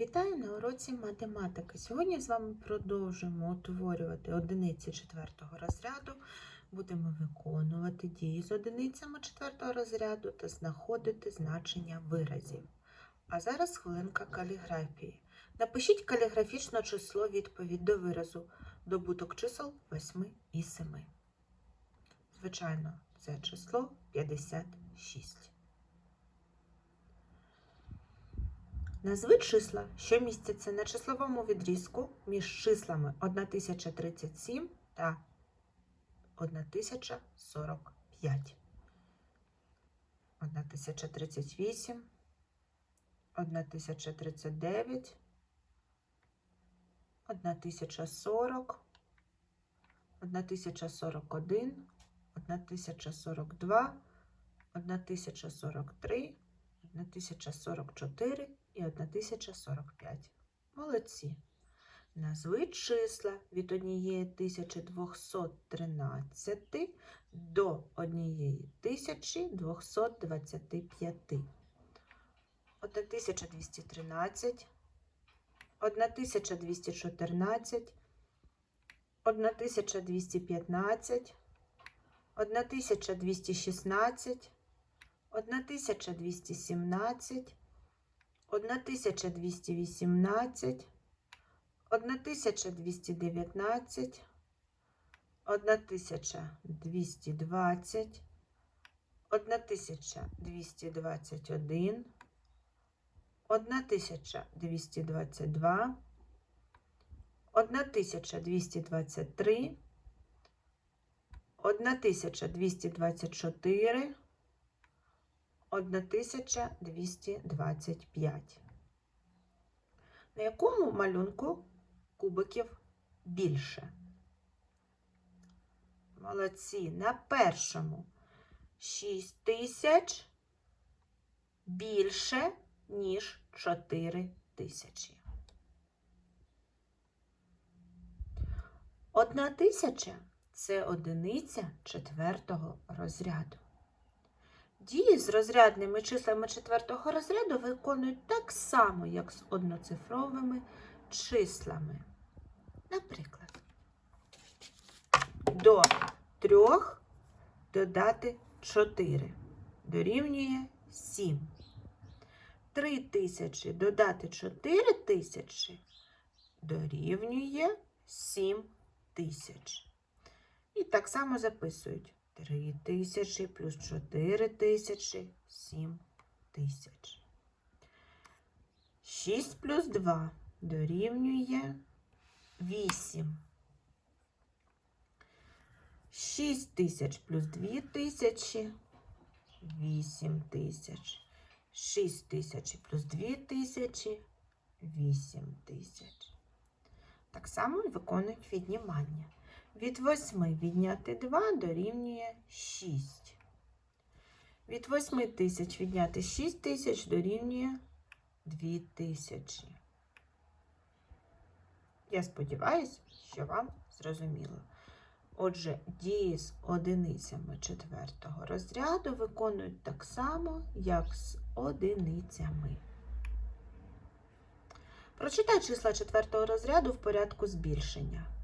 Вітаю на уроці математики. Сьогодні з вами продовжуємо утворювати одиниці 4 розряду. Будемо виконувати дії з одиницями 4 розряду та знаходити значення виразів. А зараз хвилинка каліграфії. Напишіть каліграфічне число відповідь до виразу добуток чисел 8 і 7. Звичайно, це число 56. Назви числа, що містяться на числовому відрізку між числами 1037 та 1045. 1038, 1039, 1040, 1041, 1042, 1043, 1044 і 1045. Молодці. Назви числа від 1213 до 1225. 1213, 1214, 1215, 1216, 1217, 1218, 1219, 1220, 1221, 1222, 1223, 1224, 1225. На якому малюнку кубиків більше? Молодці. На першому 6 тисяч більше, ніж 4 тисячі. Одна тисяча це одиниця четвертого розряду. Дії з розрядними числами четвертого розряду виконують так само, як з одноцифровими числами. Наприклад, до трьох додати 4 дорівнює 7. 3 тисячі додати 4 тисячі дорівнює 7 тисяч. І так само записують 3 тисячі плюс 4 тисячі 7 тисяч. 6 плюс 2 дорівнює 8. 6 тисяч плюс 2 тисячі 8 тисяч. 6 тисяч плюс 2 тисячі 8 тисяч. Так само виконують віднімання. Від 8 відняти 2 дорівнює 6. Від 8 тисяч відняти 6 тисяч дорівнює 2 тисячі. Я сподіваюся, що вам зрозуміло. Отже, дії з одиницями четвертого розряду виконують так само, як з одиницями. Прочитай числа четвертого розряду в порядку збільшення.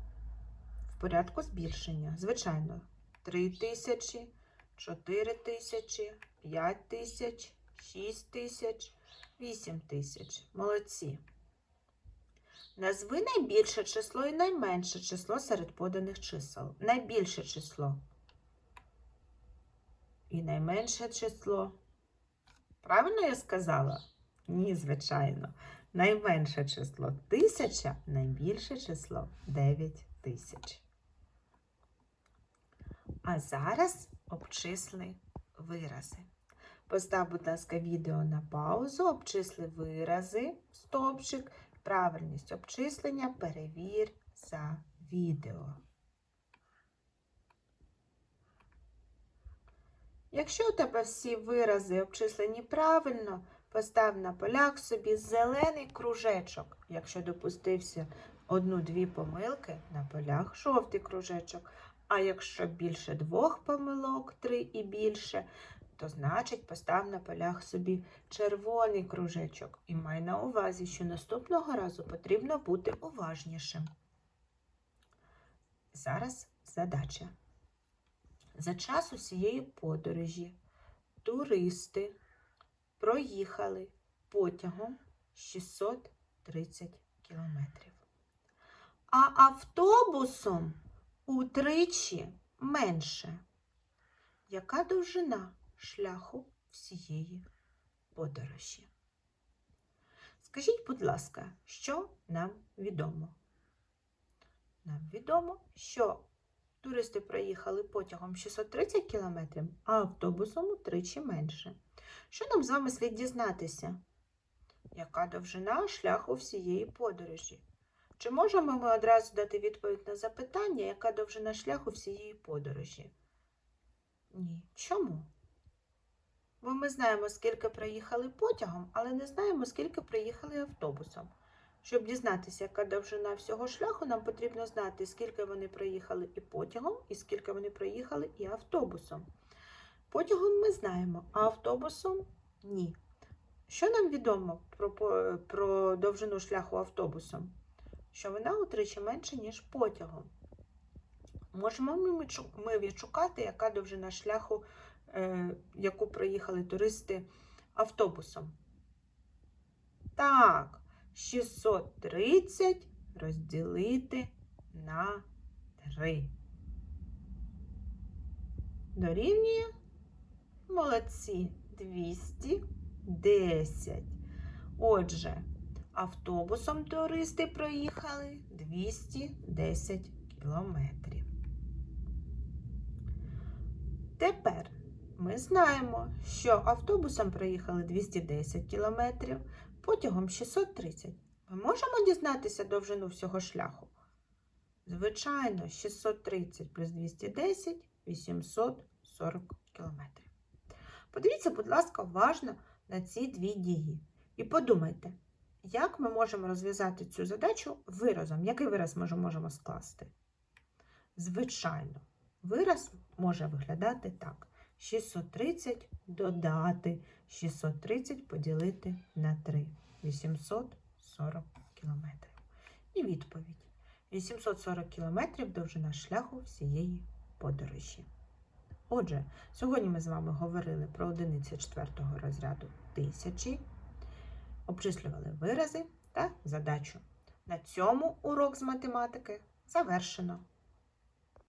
Порядку збільшення, звичайно, 3 тисячі, 4 тисячі, 5 тисяч, 6 тисяч, 8 тисяч. Молодці. Назви найбільше число і найменше число серед поданих чисел. Найбільше число. І найменше число. Правильно я сказала? Ні, звичайно. Найменше число тисяча, найбільше число 9 тисяч. А зараз обчисли вирази. Постав, будь ласка, відео на паузу, обчисли вирази, стовпчик, правильність обчислення перевір за відео. Якщо у тебе всі вирази обчислені правильно, постав на полях собі зелений кружечок. Якщо допустився одну-дві помилки, на полях жовтий кружечок. А якщо більше двох помилок, три і більше, то значить постав на полях собі червоний кружечок і май на увазі, що наступного разу потрібно бути уважнішим. Зараз задача. За час усієї подорожі туристи проїхали потягом 630 кілометрів, а автобусом утричі менше. Яка довжина шляху всієї подорожі? Скажіть, будь ласка, що нам відомо? Нам відомо, що туристи проїхали потягом 630 км, а автобусом утричі менше. Що нам з вами слід дізнатися? Яка довжина шляху всієї подорожі? Чи можемо ми одразу дати відповідь на запитання, яка довжина шляху всієї подорожі? Ні. Чому? Бо ми знаємо, скільки проїхали потягом, але не знаємо, скільки проїхали автобусом. Щоб дізнатися, яка довжина всього шляху, нам потрібно знати, скільки вони проїхали і потягом, і скільки вони проїхали і автобусом. Потягом ми знаємо, а автобусом ні. Що нам відомо про, про довжину шляху автобусом? Що вона утричі менше, ніж потягом. Можемо ми відшукати, яка довжина шляху, е, яку проїхали туристи автобусом. Так, 630 розділити на 3. Дорівнює молодці 210. Отже, автобусом туристи проїхали 210 кілометрів. Тепер ми знаємо, що автобусом проїхали 210 кілометрів, потягом 630. Ми можемо дізнатися довжину всього шляху? Звичайно, 630 плюс 210 840 кілометрів. Подивіться, будь ласка, уважно на ці дві дії. І подумайте, як ми можемо розв'язати цю задачу виразом? Який вираз ми можемо скласти? Звичайно, вираз може виглядати так. 630 додати 630 поділити на 3. 840 кілометрів. І відповідь. 840 кілометрів довжина шляху всієї подорожі. Отже, сьогодні ми з вами говорили про одиниці 4 розряду тисячі, обчислювали вирази та задачу. На цьому урок з математики завершено.